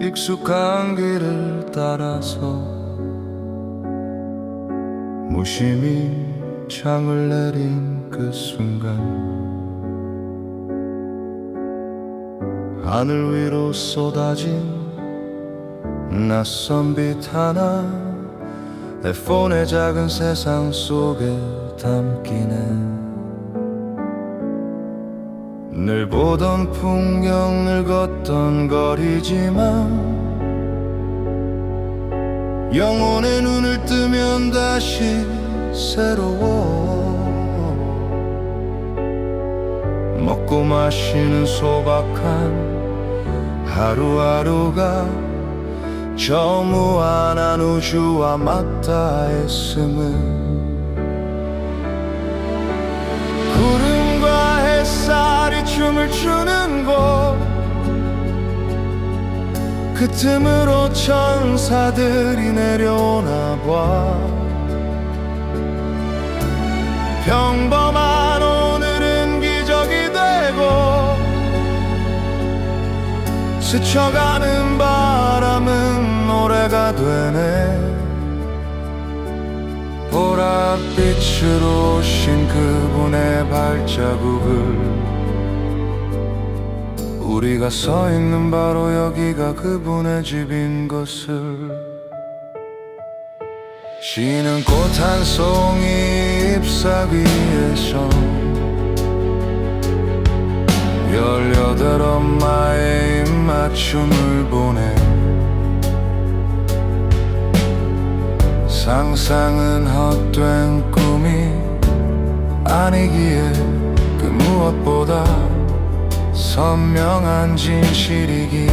익숙한 길을 따라서 무심히 창을 내린 그 순간 하늘 위로 쏟아진 낯선 빛 하나 내 폰의 작은 세상 속에 담기네 늘 보던 풍경 늘 걷던 거리지만 영혼의 눈을 뜨면 다시 새로워. 먹고 마시는 소박한 하루하루가 저 무한한 우주와 맞닿아 있음을 그 틈으로 천사들이 내려오나 봐. 평범한 오늘은 기적이 되고 스쳐가는 바람은 노래가 되네. 보랏빛으로 오신 그분의 발자국을 우리가 서 있는 바로 여기가 그분의 집인 것을. 쉬는 꽃 한 송이 잎사귀에서 열여덟 엄마의 입맞춤을 보내 상상은 헛된 꿈이 아니기에 그 무엇보다 선명한 진실이기에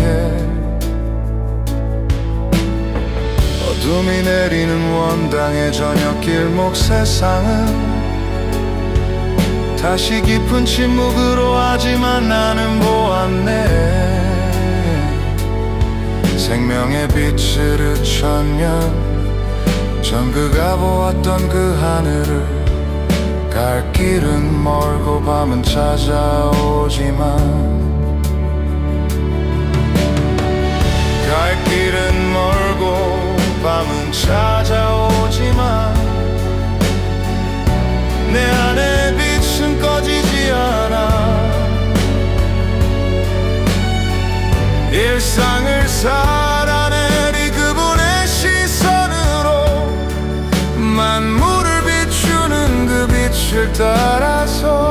어둠이 내리는 원당의 저녁 길목 세상은 다시 깊은 침묵으로 하지만 나는 보았네. 생명의 빛을 천년 전 그가 보았던 그 하늘을 갈 길은 멀고 밤은 찾아오지만 갈 길은 멀고 밤은 찾아오지만 내 안에 빛은 꺼지지 않아. 일상을 살아내리 그분의 시선으로 그 빛을 따라서